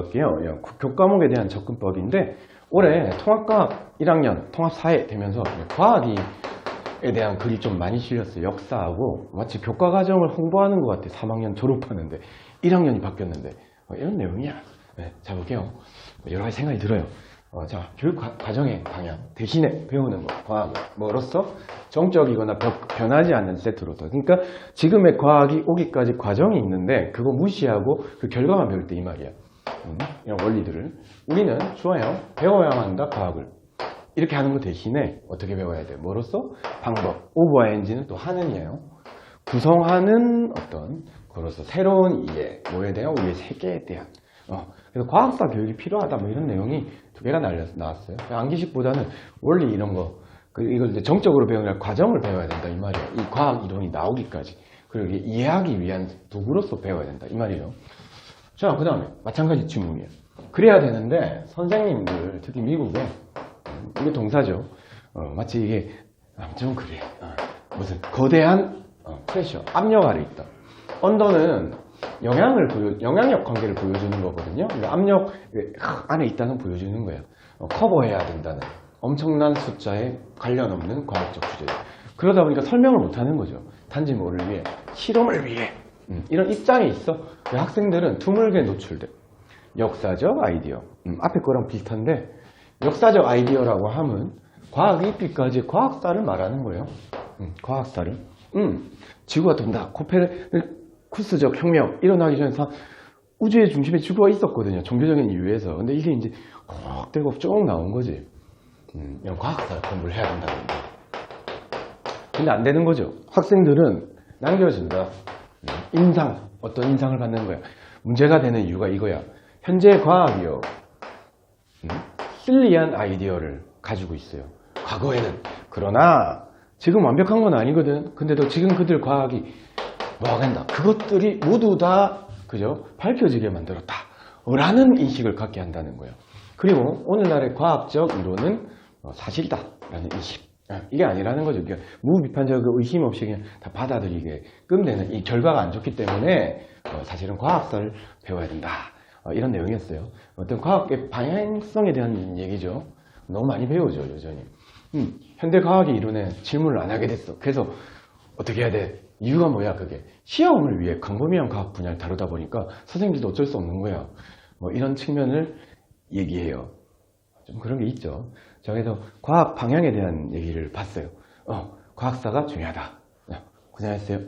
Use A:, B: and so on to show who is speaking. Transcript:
A: 해볼게요. 예, 교과목에 대한 접근법인데 올해 통합과학 1학년 통합4회 되면서 과학이 에 대한 글이 좀 많이 실렸어요. 역사하고 마치 교과 과정을 홍보하는 것 같아. 3학년 졸업하는데 1학년이 바뀌었는데 어, 이런 내용이야. 네, 자 볼게요. 여러 가지 생각이 들어요. 어, 자 교육 과- 과정의 방향 대신에 배우는 것 과학을 뭐로써 정적이거나 벽- 변하지 않는 세트로서. 그러니까 지금의 과학이 오기까지 과정이 있는데 그거 무시하고 그 결과만 배울 때 이 말이야. 음, 이런 원리들을 우리는 좋아요. 배워야만 한다 과학을. 이렇게 하는 것 대신에 어떻게 배워야 돼? 뭐로써? 방법. 오버엔지는 또 하는이에요. 구성하는 어떤 그로서 새로운 이해, 뭐에 대한 우리의 세계에 대한. 어, 그래서 과학사 교육이 필요하다 뭐 이런 내용이 두 개가 나왔어요. 암기식보다는 원리 이런 거, 그 이걸 이제 정적으로 배우는 과정을 배워야 된다 이 말이에요. 이 과학 이론이 나오기까지. 그리고 이해하기 위한 도구로서 배워야 된다 이 말이에요. 자, 그 다음에 마찬가지 질문이에요. 그래야 되는데 선생님들 특히 미국에 음, 이게 동사죠. 어, 마치 이게 아, 좀 그래. 어, 무슨 거대한 어, 프레셔, 압력 아래 있다. 언더는 영향을 보여, 영향력 관계를 보여주는 거거든요. 압력 안에 있다는 걸 보여주는 거예요. 어, 커버해야 된다는 엄청난 숫자에 관련 없는 과학적 주제. 그러다 보니까 설명을 못 하는 거죠. 단지 뭐를 위해, 실험을 위해. 음, 이런 입장에 있어. 그 학생들은 드물게 노출돼. 역사적 아이디어. 음, 앞에 거랑 비슷한데, 역사적 아이디어라고 하면 과학 입기까지 과학사를 말하는 거예요. 음, 과학사를. 음, 지구가 돈다. 코페르쿠스적 혁명 일어나기 전에 사- 우주의 중심에 지구가 있었거든요. 종교적인 이유에서. 근데 이게 이제 확 되고 쭉 나온 거지. 음, 이런 과학사를 공부를 해야 된다는 거. 근데 안 되는 거죠. 학생들은 남겨진다. 음, 인상, 어떤 인상을 받는 거야. 문제가 되는 이유가 이거야. 현재 과학이요. 음, 실리한 아이디어를 가지고 있어요. 과거에는. 그러나 지금 완벽한 건 아니거든. 근데도 지금 그들 과학이 뭐가 된다. 그것들이 모두 다 그죠? 밝혀지게 만들었다. 라는 인식을 갖게 한다는 거예요. 그리고 오늘날의 과학적 이론은 어, 사실다 라는 인식. 아, 이게 아니라는 거죠. 그러니까 무비판적 의심 없이 그냥 다 받아들이게 끔되는 이 결과가 안 좋기 때문에 어, 사실은 과학사를 배워야 된다. 어, 이런 내용이었어요. 어떤 과학의 방향성에 대한 얘기죠. 너무 많이 배우죠, 여전히. 음, 현대 과학의 이론에 질문을 안 하게 됐어. 그래서 어떻게 해야 돼? 이유가 뭐야, 그게? 시험을 위해 광범위한 과학 분야를 다루다 보니까 선생님들도 어쩔 수 없는 거야. 뭐 이런 측면을 얘기해요. 좀 그런 게 있죠. 자, 그래서 과학 방향에 대한 얘기를 봤어요. 어, 과학사가 중요하다. 어, 고생하셨어요.